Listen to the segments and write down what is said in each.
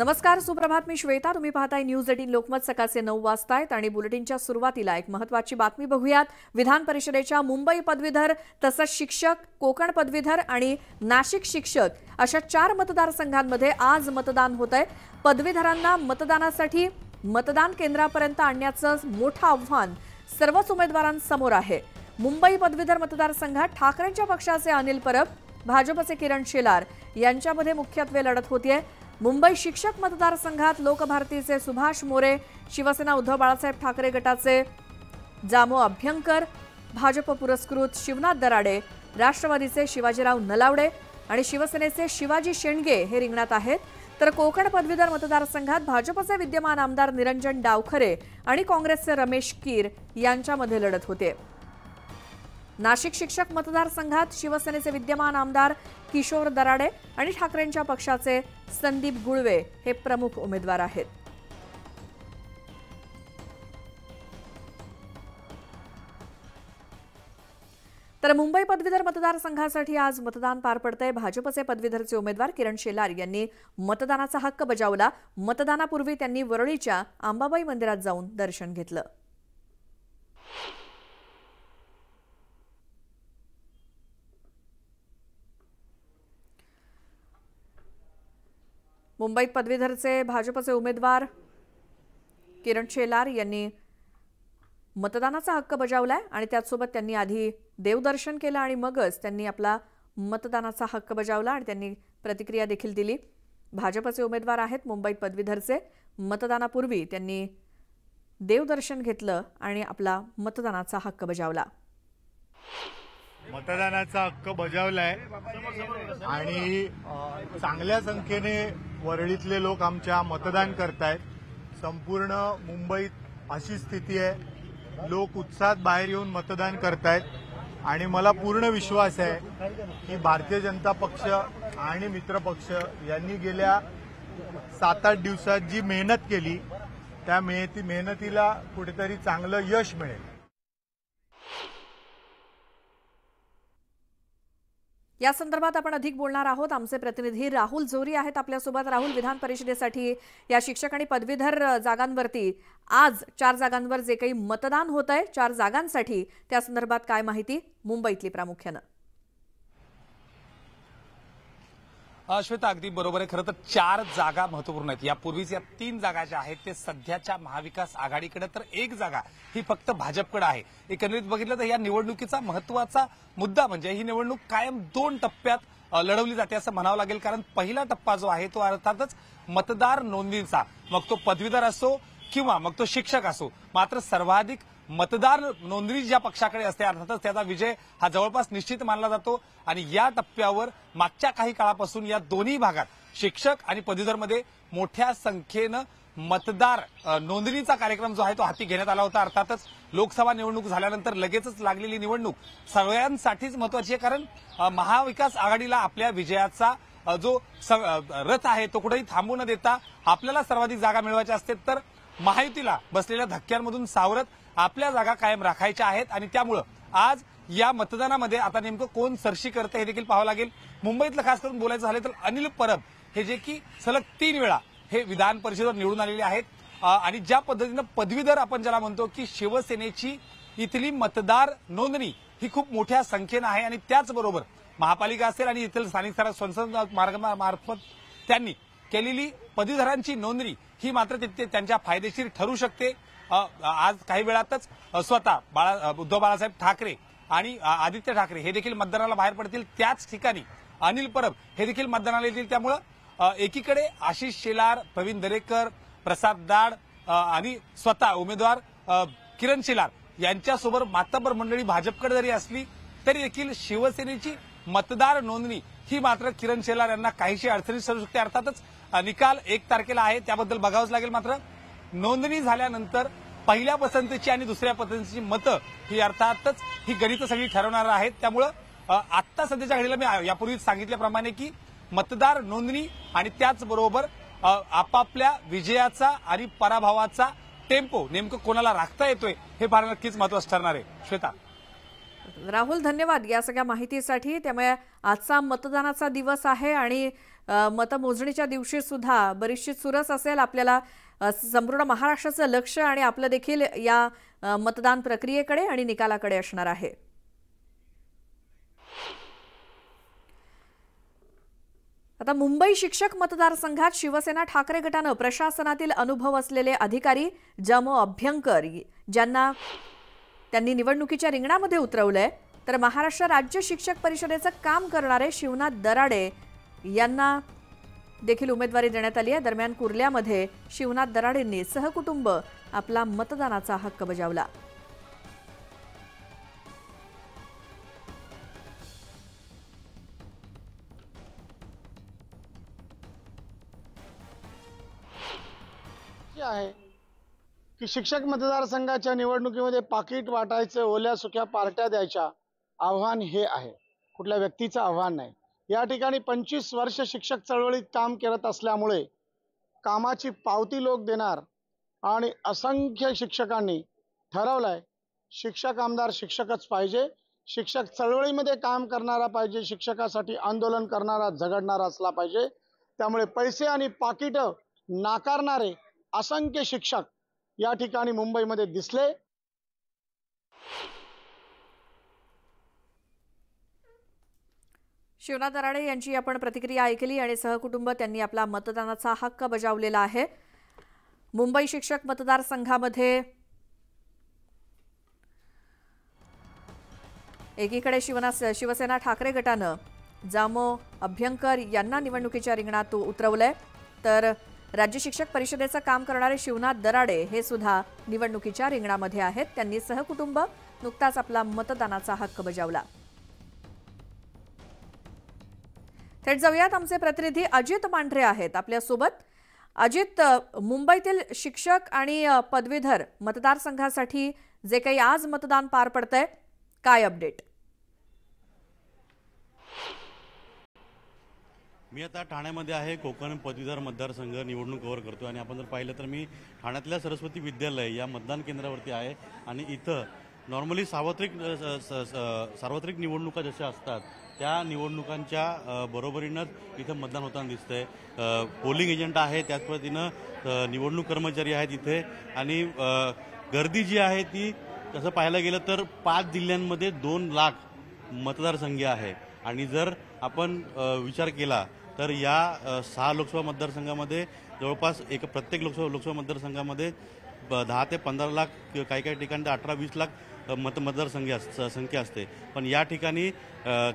नमस्कार सुप्रभात. मी श्वेता. तुम्ही पाहताय न्यूज एटीन लोकमत. सकाळचे नऊ वाजतायत आणि बुलेटिनच्या सुरुवातीला एक महत्वाची बातमी बघूयात. विधान परिषदेच्या मुंबई पदवीधर तसंच शिक्षक कोकण पदवीधर आणि नाशिक शिक्षक अशा चार मतदारसंघांमध्ये आज मतदान होत आहे पदवीधरांना मतदानासाठी मतदान केंद्रापर्यंत आणण्याचं मोठं आव्हान सर्वच उमेदवारांसमोर आहे. मुंबई पदवीधर मतदारसंघात ठाकरेंच्या पक्षाचे अनिल परब भाजपचे किरण शेलार यांच्यामध्ये मुख्यत्वे लढत होतीये. मुंबई शिक्षक मतदारसंघात लोकभारतीचे सुभाष मोरे शिवसेना उद्धव बाळासाहेब ठाकरे गटाचे जामो अभ्यंकर भाजप पुरस्कृत शिवनाथ दराडे राष्ट्रवादीचे शिवाजीराव नलावडे आणि शिवसेनेचे शिवाजी शेंडगे हे रिंगणात आहेत. तर कोकण पदवीधर मतदारसंघात भाजपचे विद्यमान आमदार निरंजन डावखरे आणि काँग्रेसचे रमेश कीर यांच्यामध्ये लढत होते. नाशिक शिक्षक मतदारसंघात शिवसेनेचे विद्यमान आमदार किशोर दराडे आणि ठाकरेंच्या पक्षाचे संदीप गुळवे हे प्रमुख उमेदवार आहेत. तर मुंबई पदवीधर मतदारसंघासाठी आज मतदान पार पडतंय. भाजपचे पदवीधरचे उमेदवार किरण शेलार यांनी मतदानाचा हक्क बजावला. मतदानापूर्वी त्यांनी वरळीच्या आंबाबाई मंदिरात जाऊन दर्शन घेतलं. मुंबईत पदवीधरचे भाजपचे उमेदवार किरण शेलार यांनी मतदानाचा हक्क बजावलाय आणि त्याचसोबत त्यांनी आधी देवदर्शन केलं आणि मगच त्यांनी आपला मतदानाचा हक्क बजावला आणि त्यांनी प्रतिक्रिया देखील दिली. भाजपचे उमेदवार आहेत मुंबईत पदवीधरचे. मतदानापूर्वी त्यांनी देवदर्शन घेतलं आणि आपला मतदानाचा हक्क बजावला. मतदानाचा हक्क बजावलाय. आणि चांगल्या संख्येने वरळीतले लोक आमच्या मतदान करतायत. संपूर्ण मुंबईत अशी स्थिती आहे. लोक उत्साहात बाहेर येऊन मतदान करतायत. आणि मला पूर्ण विश्वास आहे की भारतीय जनता पक्ष आणि मित्र पक्ष यांनी गेल्या सात आठ दिवसात जी मेहनत केली त्या मेहनती मेहनतीला कुठेतरी चांगलं यश मिळेल. या संदर्भात आपण अधिक बोलणार आहोत. आमचे प्रतिनिधी राहुल जोरी आहेत आपल्यासोबत. राहुल विधान परिषदेसाठी या शिक्षक आणि पदवीधर जागांवरती आज चार जागांवर जे काही मतदान होत आहे चार जागांसाठी त्या संदर्भात काय माहिती मुंबईतली प्रामुख्यानं. श्वेता अगदी बरोबर आहे. खरं तर चार जागा महत्त्वपूर्ण आहेत. यापूर्वीच या तीन जागा ज्या आहेत ते सध्याच्या महाविकास आघाडीकडे तर एक जागा ही फक्त भाजपकडे आहे. एकंदरीत बघितलं तर या निवडणुकीचा महत्त्वाचा मुद्दा म्हणजे ही निवडणूक कायम दोन टप्प्यात लढवली जाते असं म्हणावं लागेल. कारण पहिला टप्पा जो आहे तो अर्थातच मतदार नोंदींचा. मग तो पदवीधर असो किंवा मग तो शिक्षक असो. मात्र सर्वाधिक मतदार नोंदणी ज्या पक्षाकडे असते अर्थातच त्याचा विजय हा जवळपास निश्चित मानला जातो. आणि या टप्प्यावर मागच्या काही काळापासून या दोन्ही भागात शिक्षक आणि पदवीधरमध्ये मोठ्या संख्येनं मतदार नोंदणीचा कार्यक्रम जो आहे तो हाती घेण्यात आला होता. अर्थातच लोकसभा निवडणूक झाल्यानंतर लगेचच लागलेली निवडणूक सगळ्यांसाठीच महत्वाची आहे. कारण महाविकास आघाडीला आपल्या विजयाचा जो रथ आहे तो कुठेही थांबू न देता आपल्याला सर्वाधिक जागा मिळवायच्या असते तर महायुतीला बसलेल्या धक्क्यांमधून सावरत आपल्या जागा कायम राखायच्या आहेत आणि त्यामुळं आज या मतदानामध्ये आता नेमकं कोण सरशी करतं हे देखील पाहावं लागेल. मुंबईतलं खास करून बोलायचं झालं तर अनिल परब हे जे की सलग तीन वेळा हे विधान परिषदेवर निवडून आलेले आहेत. आणि ज्या पद्धतीनं पदवीधर आपण ज्याला म्हणतो की शिवसेनेची इथली मतदार नोंदणी ही खूप मोठ्या संख्येनं आहे आणि त्याचबरोबर महापालिका असेल आणि इथील स्थानिक स्तरात संसद मार्गामार्फत त्यांनी केलेली पदवीधरांची नोंदणी ही मात्र तिथे त्यांच्या फायदेशीर ठरू शकते. आज काही वेळातच स्वतः बाळा उद्धव बाळासाहेब ठाकरे आणि आदित्य ठाकरे हे देखील मतदानाला बाहेर पडतील त्याच ठिकाणी. अनिल परब हे देखील मतदानाला येतील त्यामुळं एकीकडे आशिष शेलार प्रवीण दरेकर प्रसाद दाड आणि स्वतः उमेदवार किरण शेलार यांच्यासोबत मातबर मंडळी भाजपकडे जरी असली तरी देखील शिवसेनेची मतदार नोंदणी ही मात्र किरण शेलार यांना काहीशी अडचणीत ठरू शकते. अर्थातच निकाल एक तारखेला आहे त्याबद्दल बघावंच लागेल मात्र. नोंदणी झाल्यानंतर पहिल्या पसंतीची आणि दुसऱ्या पसंतीची मतं ही अर्थातच ही गणितं सगळी ठरवणार आहेत. त्यामुळं आत्ता सध्याच्या घडीला मी यापूर्वी सांगितल्याप्रमाणे की मतदार नोंदणी आणि त्याचबरोबर आपापल्या विजयाचा आणि पराभवाचा टेम्पो नेमकं कोणाला राखता येतोय हे फार नक्कीच महत्वाचं ठरणार आहे. श्वेता. राहुल धन्यवाद या सगळ्या माहितीसाठी. त्यामुळे आजचा मतदानाचा दिवस आहे आणि मतमोजणीच्या दिवशी सुद्धा बरीचशी चुरस असेल आपल्याला. संपूर्ण महाराष्ट्राचं लक्ष आणि आपलं देखील या मतदान प्रक्रियेकडे आणि निकालाकडे असणार आहे. आता मुंबई शिक्षक मतदारसंघात शिवसेना ठाकरे गटानं प्रशासनातील अनुभव असलेले अधिकारी जमो अभ्यंकर ज्यांना त्यांनी निवडणुकीच्या रिंगणामध्ये उतरवलंय. तर महाराष्ट्र राज्य शिक्षक परिषदेचं काम करणारे शिवनाथ दराडे यांना देखील उमेदवारी देण्यात आली आहे. दरम्यान कुर्ल्यामध्ये शिवनाथ दराडेंनी सहकुटुंब आपला मतदानाचा हक्क बजावला. हे आहे की शिक्षक मतदारसंघाच्या निवडणुकीमध्ये पाकिट वाटायचं ओल्या सुक्या पार्ट्या द्यायच्या आव्हान हे आहे. कुठल्या व्यक्तीचं आव्हान नाही. या ठिकाणी पंचवीस वर्ष शिक्षक चळवळीत काम करत असल्यामुळे कामाची पावती लोक देणार आणि असंख्य शिक्षकांनी ठरवलंय शिक्षक आमदार शिक्षकच पाहिजे शिक्षक चळवळीमध्ये काम करणारा पाहिजे शिक्षकासाठी आंदोलन करणारा झगडणारा असला पाहिजे. त्यामुळे पैसे आणि पाकिटं नाकारणारे असंख्य शिक्षक या ठिकाणी मुंबईमध्ये दिसले. शिवनाथ दराडे यांची आपण प्रतिक्रिया ऐकली आणि सहकुटुंब त्यांनी आपला मतदानाचा हक्क बजावलेला आहे. मुंबई शिक्षक मतदारसंघामध्ये एकीकडे शिवना शिवसेना ठाकरे गटानं जामो अभ्यंकर यांना निवडणुकीच्या रिंगणात उतरवलंय. तर राज्य शिक्षक परिषदेचं काम करणारे शिवनाथ दराडे हे सुद्धा निवडणुकीच्या रिंगणामध्ये आहेत. त्यांनी सहकुटुंब नुकताच आपला मतदानाचा हक्क बजावला. थेट जाऊयात. आमचे प्रतिनिधी अजित मांढरे आहेत आपल्यासोबत. अजित मुंबईतील शिक्षक आणि पदवीधर मतदारसंघासाठी जे काही आज मतदान पार पडतंय काय अपडेट? मी आता ठाण्यामध्ये आहे कोकण पदवीधर मतदारसंघ निवडणूक कव्हर करतो आणि आपण जर पाहिलं तर मी ठाण्यातल्या सरस्वती विद्यालय या मतदान केंद्रावरती आहे आणि इथं नॉर्मली सार्वत्रिक सार्वत्रिक निवडणुका जशा असतात त्या निवडणुकांच्या बरोबरीनंच इथं मतदान होताना दिसतंय. पोलिंग एजंट आहे त्याच पद्धतीनं निवडणूक कर्मचारी आहेत इथे. आणि गर्दी जी आहे ती तसं पाहायला गेलं तर पाच जिल्ह्यांमध्ये दोन लाख मतदारसंघ आहे. आणि जर आपण विचार केला तर या सहा लोकसभा मतदारसंघामध्ये जवळपास एक प्रत्येक लोकसभा लोकसभा मतदारसंघामध्ये दहा ते पंधरा लाख काही काही ठिकाणी तर अठरा वीस लाख मत मतदारसंघ अस- संख्या असते. पण या ठिकाणी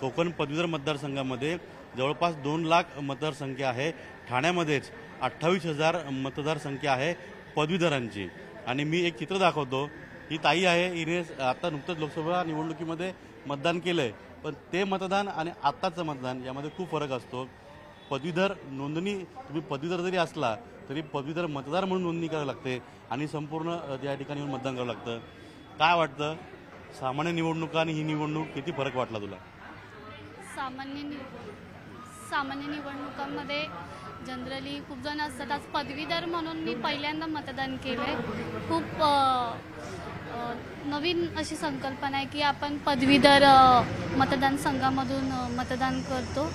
कोकण पदवीधर मतदारसंघामध्ये जवळपास दोन लाख मतदारसंख्या आहे. ठाण्यामध्येच अठ्ठावीस हजार मतदारसंख्या आहे पदवीधरांची. आणि मी एक चित्र दाखवतो. ही ताई आहे हिने आता नुकतंच लोकसभा निवडणुकीमध्ये मतदान केलं आहे पण ते मतदान आणि आत्ताचं मतदान यामध्ये खूप फरक असतो. पदवीधर नोंदणी तुम्ही पदवीधर जरी असला तरी पदवीधर मतदार म्हणून नोंदणी करावी लागते आणि संपूर्ण त्या ठिकाणी येऊन मतदान करावं लागतं. काय वाटतं? सामान्य निवडणुका आणि ही निवडणूक किती फरक वाटला तुला? सामान्य सामान्य निवडणुकांमध्ये जनरली खूप जण असतात. आज पदवीधर म्हणून मी पहिल्यांदा मतदान केलं आहे खूप नवीन अशी संकल्पना आहे की आपण पदवीधर अ, मतदानसंघामधून अ, मतदान करतो.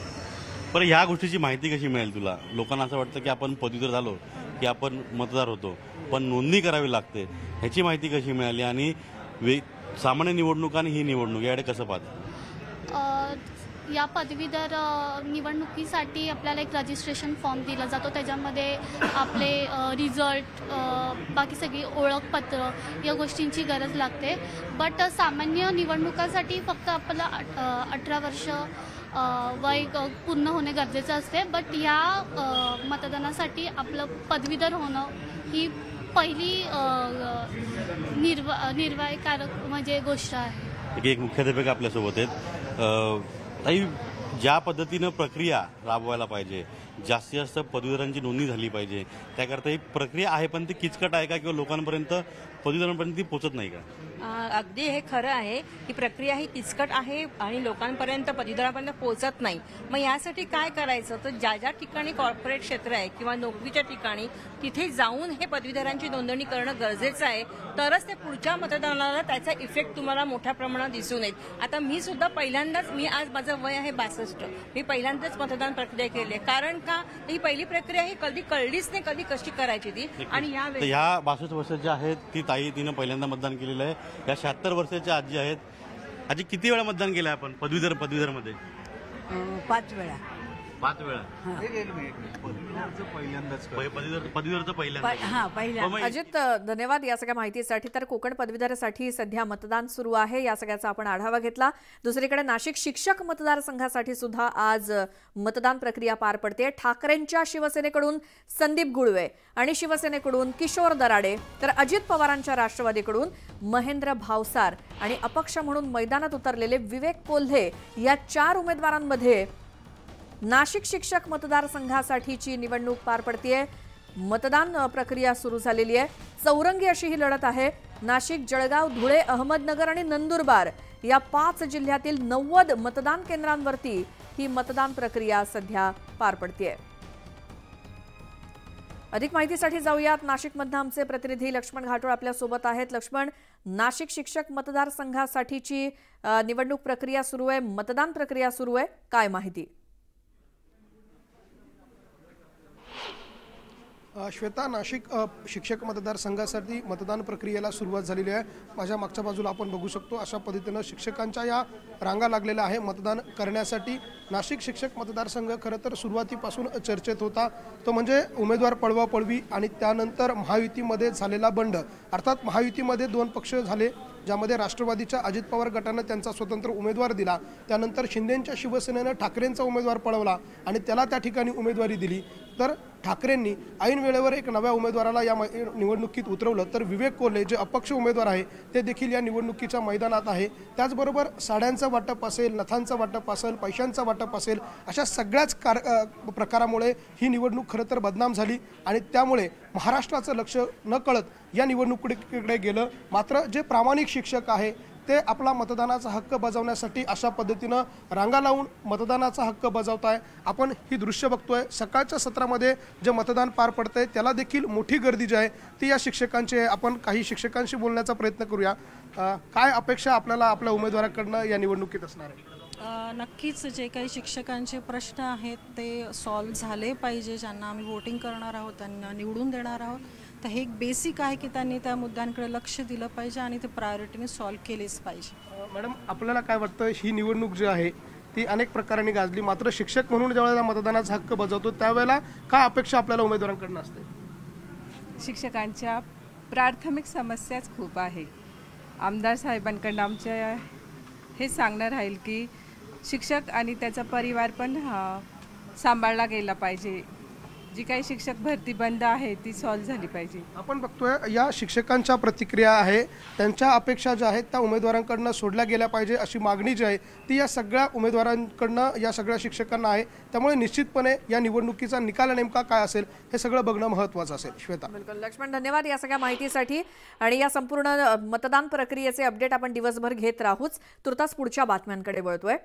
बरं ह्या गोष्टीची माहिती कशी मिळेल तुला? लोकांना असं वाटतं की आपण पदवीधर झालो की आपण मतदार होतो. पण नोंदणी करावी लागते ह्याची माहिती कशी मिळाली आणि वे सामान्य निवडणूक आणि ही निवडणूक याकडे कसं पाहत? या पदवीधर निवडणुकीसाठी आपल्याला एक रजिस्ट्रेशन फॉर्म दिला जातो. त्याच्यामध्ये आपले रिझल्ट बाकी सगळी ओळखपत्र या गोष्टींची गरज लागते. बट सामान्य निवडणुकासाठी फक्त आपलं अठरा वर्ष वय पूर्ण होणे गरजेचं असते. बट या मतदानासाठी आपलं पदवीधर होणं ही पहिली निर्वा निर्वाहकारक म्हणजे गोष्ट आहे. एक एक मुख्याध्यापक आपल्यासोबत आहेत. ताई ज्या पद्धतीनं प्रक्रिया राबवायला पाहिजे जास्तीत जास्त पदवीधरांची नोंदणी झाली पाहिजे त्याकरता ही प्रक्रिया आहे पण ती किचकट आहे का? किंवा लोकांपर्यंत पदवीधरांपर्यंत ती पोचत नाही का? अगदी हे खरं आहे की प्रक्रिया ही किचकट आहे आणि लोकांपर्यंत पदवीधरापर्यंत पोहोचत नाही. मग यासाठी काय करायचं? तर ज्या ज्या ठिकाणी कॉर्पोरेट क्षेत्र आहे किंवा नोकरीच्या ठिकाणी तिथे जाऊन हे पदवीधरांची नोंदणी करणं गरजेचं आहे तरच ते पुढच्या मतदानाला त्याचा इफेक्ट तुम्हाला मोठ्या प्रमाणात दिसून येईल. आता मी सुद्धा पहिल्यांदाच मी आज माझं वय आहे बासष्ट. मी पहिल्यांदाच मतदान प्रक्रिया केली आहे. कारण का? ही पहिली प्रक्रिया ही कधी कळलीच नाही कधी कशी करायची ती. आणि ह्या बासष्ट वर्षाच्या आहेत ती ताई तिनं पहिल्यांदा मतदान केलेलं आहे. या शहात्तर वर्षाच्या आजी आहेत. आजी किती वेळा मतदान केलं आपण? पदवीधर पदवीधरमध्ये. पाच वेळा. पाच वेळा. पदवीधर पदवीधरचं पहिल्यांदा. हा अजित धन्यवाद या सगळ्या माहितीसाठी. तर कोकण पदवीधरसाठी सध्या मतदान सुरू आहे. या सगळ्याचा आपण आढावा घेतला. दुसरीकडे नाशिक शिक्षक मतदारसंघासाठी सुद्धा आज मतदान प्रक्रिया पार पडते. ठाकरेंच्या शिवसेनेकडून संदीप गुळवे आणि शिवसेनेकडून किशोर दराडे तर अजित पवारांच्या राष्ट्रवादीकडून महेंद्र भावसार आणि अपक्ष म्हणून मैदानात उतरलेले विवेक कोल्हे या चार उमेदवारांमध्ये नाशिक शिक्षक मतदारसंघासाठीची निवडणूक पार पडतीये. मतदान प्रक्रिया सुरू झालेली आहे. चौरंगी अशी ही लढत आहे. नाशिक जळगाव धुळे अहमदनगर आणि नंदुरबार या पाच जिल्ह्यातील नव्वद मतदान केंद्रांवरती ही मतदान प्रक्रिया सध्या पार पडतीये. अधिक माहितीसाठी जाऊयात. नाशिकमधनं आमचे प्रतिनिधी लक्ष्मण घाटोळ आपल्यासोबत आहेत. लक्ष्मण नाशिक शिक्षक मतदारसंघासाठीची निवडणूक प्रक्रिया सुरू आहे. मतदान प्रक्रिया सुरू आहे. काय माहिती? श्वेता नाशिक शिक्षक मतदारसंघासाठी मतदान प्रक्रियेला सुरुवात झालेली आहे. माझ्या मागच्या बाजूला आपण बघू शकतो अशा पद्धतीनं शिक्षकांच्या या रांगा लागलेल्या आहे मतदान करण्यासाठी. नाशिक शिक्षक मतदारसंघ खरं तर सुरुवातीपासून चर्चेत होता. तो म्हणजे उमेदवार पळवा पळवी आणि त्यानंतर महायुतीमध्ये झालेला बंड. अर्थात महायुतीमध्ये दोन पक्ष झाले. ज्यामध्ये राष्ट्रवादीच्या अजित पवार गटानं त्यांचा स्वतंत्र उमेदवार दिला. त्यानंतर शिंदेंच्या शिवसेनेनं ठाकरेंचा उमेदवार पळवला आणि त्याला त्या ठिकाणी उमेदवारी दिली. तर ठाकरेंनी ऐन वेळेवर एक नव्या उमेदवाराला या निवडणुकीत उतरवलं. तर विवेक कोल्हे जे अपक्ष उमेदवार आहे ते देखील या निवडणुकीच्या मैदानात आहे. त्याचबरोबर साड्यांचं वाटप असेल नथांचं वाटप असेल पैशांचं वाटप असेल अशा सगळ्याच कार प्रकारामुळे ही निवडणूक खरं तर बदनाम झाली आणि त्यामुळे महाराष्ट्राचं लक्ष न कळत या निवडणुकीकडे गेलं. मात्र जे प्रामाणिक शिक्षक आहे ते आपला मतदानाचा हक्क बजावण्यासाठी अशा पद्धतीनं रांगा लावून मतदानाचा हक्क बजावत आहे आपण ही दृश्य बघतोय. सकाळच्या सत्रामध्ये जे मतदान पार पडतंय त्याला देखील मोठी गर्दी जी आहे ती या शिक्षकांची आहे. आपण काही शिक्षकांशी बोलण्याचा प्रयत्न करूया. काय अपेक्षा आपल्याला आपल्या उमेदवाराकडनं या निवडणुकीत असणार आहे? नक्कीच जे काही शिक्षकांचे प्रश्न आहेत ते सॉल्व झाले पाहिजे ज्यांना आम्ही वोटिंग करणार आहोत त्यांना निवडून देणार आहोत. तर हे एक बेसिक आहे की त्यांनी त्या मुद्द्यांकडे लक्ष दिलं पाहिजे आणि ते प्रायोरिटीने सॉल्व केलेच पाहिजे. मॅडम आपल्याला काय वाटतं ही निवडणूक जी आहे ती अनेक प्रकारांनी गाजली. मात्र शिक्षक म्हणून ज्यावेळेला मतदानाचा हक्क बजावतो त्यावेळेला काय अपेक्षा आपल्याला उमेदवारांकडनं असते? शिक्षकांच्या प्राथमिक समस्याच खूप आहे. आमदार साहेबांकडनं आमच्या हे सांगणं राहील की शिक्षक आणि त्याचा परिवार पण हा, सांभाळला गेला पाहिजे. जी काही शिक्षक भरती बंद आहे ती सॉल्व झाली पाहिजे. आपण बघतोय या शिक्षकांच्या प्रतिक्रिया आहे त्यांच्या अपेक्षा ज्या आहेत त्या उमेदवारांकडनं सोडल्या गेल्या पाहिजे अशी मागणी जी आहे ती या सगळ्या उमेदवारांकडनं या सगळ्या शिक्षकांना आहे. त्यामुळे निश्चितपणे या निवडणुकीचा निकाल नेमका काय असेल हे सगळं बघणं महत्त्वाचं असेल. श्वेता. बिलकुल. लक्ष्मण धन्यवाद या सगळ्या माहितीसाठी. आणि या संपूर्ण मतदान प्रक्रियेचे अपडेट आपण दिवसभर घेत राहूच. तुर्तास पुढच्या बातम्यांकडे वळतोय.